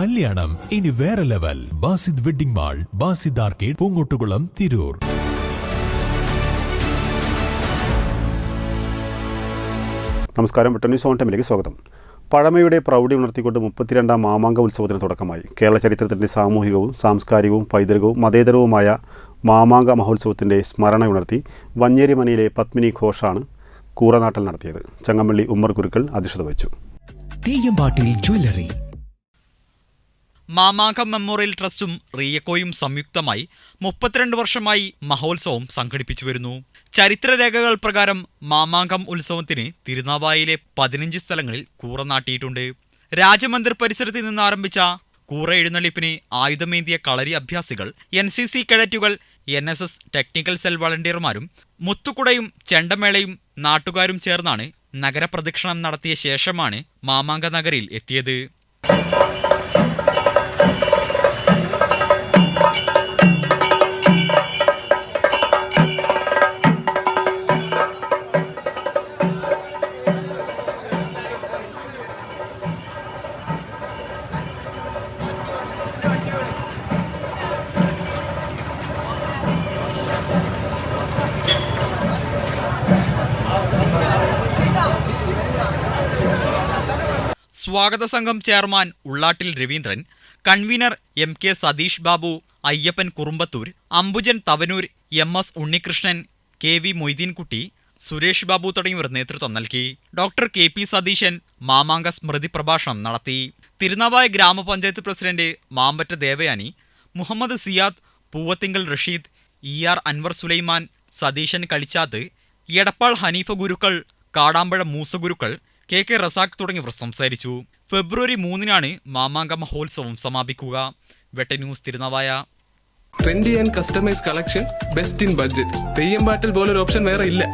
കല്യാണം. ഇനി വേറെ level. Basid wedding mall Basid arcade Poongottukulam Tirur. നമസ്കാരം. ന്യൂസ് ഓൺ ടൈമിലേക്ക് സ്വാഗതം. പഴമയുടെ പ്രൗഢി ഉണർത്തിക്കൊണ്ട് മുപ്പത്തിരണ്ടാം മാമാങ്ക ഉത്സവത്തിന് തുടക്കമായി. കേരള ചരിത്രത്തിന്റെ സാമൂഹികവും സാംസ്കാരികവും പൈതൃകവും മതേതരവുമായ മാമാങ്ക മഹോത്സവത്തിന്റെ സ്മരണ ഉണർത്തി വഞ്ഞേരിമനയിലെ പത്മിനി ഘോഷാണ് കൂറനാട്ടൽ നടത്തിയത്. ചങ്ങമ്പള്ളി ഉമ്മർ കുരുക്കൾ അധ്യക്ഷത വഹിച്ചു. തെയ്യമ്പാട്ടിൽ ജ്വല്ലറി മാമാങ്കം മെമ്മോറിയൽ ട്രസ്റ്റും റിയക്കോയും സംയുക്തമായി മുപ്പത്തിരണ്ട് വർഷമായി മഹോത്സവം സംഘടിപ്പിച്ചു വരുന്നു. ചരിത്രരേഖകൾ പ്രകാരം മാമാങ്കം ഉത്സവത്തിന് തിരുനാവായിലെ പതിനഞ്ച് സ്ഥലങ്ങളിൽ കൂറ നാട്ടിയിട്ടുണ്ട്. രാജമന്ദിർ പരിസരത്ത് നിന്ന് ആരംഭിച്ച കൂറ എഴുന്നള്ളിപ്പിന് ആയുധമേന്തിയ കളരി അഭ്യാസികൾ N C C കേഡറ്റുകൾ N S S technical cell വളണ്ടിയർമാരും മുത്തുക്കുടയും ചെണ്ടമേളയും നാട്ടുകാരും ചേർന്നാണ് നഗരപ്രദക്ഷിണം നടത്തിയ ശേഷമാണ് മാമാങ്ക നഗരിൽ എത്തിയത്. സ്വാഗത സംഘം chairman Ullattil Raveendran convener M K Satheesh Babu Ayyappan Kurumbathur Ambujan Thavanur M S Unnikrishnan K V Moideenkutty Suresh Babu തുടങ്ങിയവർ നേതൃത്വം നൽകി. ഡോക്ടർ കെ പി സതീശൻ മാമാങ്ക സ്മൃതി പ്രഭാഷണം നടത്തി. തിരുനാവായ ഗ്രാമപഞ്ചായത്ത് president Mambatta Devayani Muhammad Siyad Poovathinkal Rasheed E R Anwar Sulaiman Satheesan Kalichath Edappal Hanifa Gurukkal Kadampuzha Moosa Gurukkal K K Razak തുടങ്ങിയവർ സംസാരിച്ചു. ഫെബ്രുവരി മൂന്നിനാണ് മാമാങ്ക മഹോത്സവം സമാപിക്കുക. Vetta news Tirunavaya. Trendy and customize collection best in budget Theyyampattil പോലൊരു option വേറെ ഇല്ല.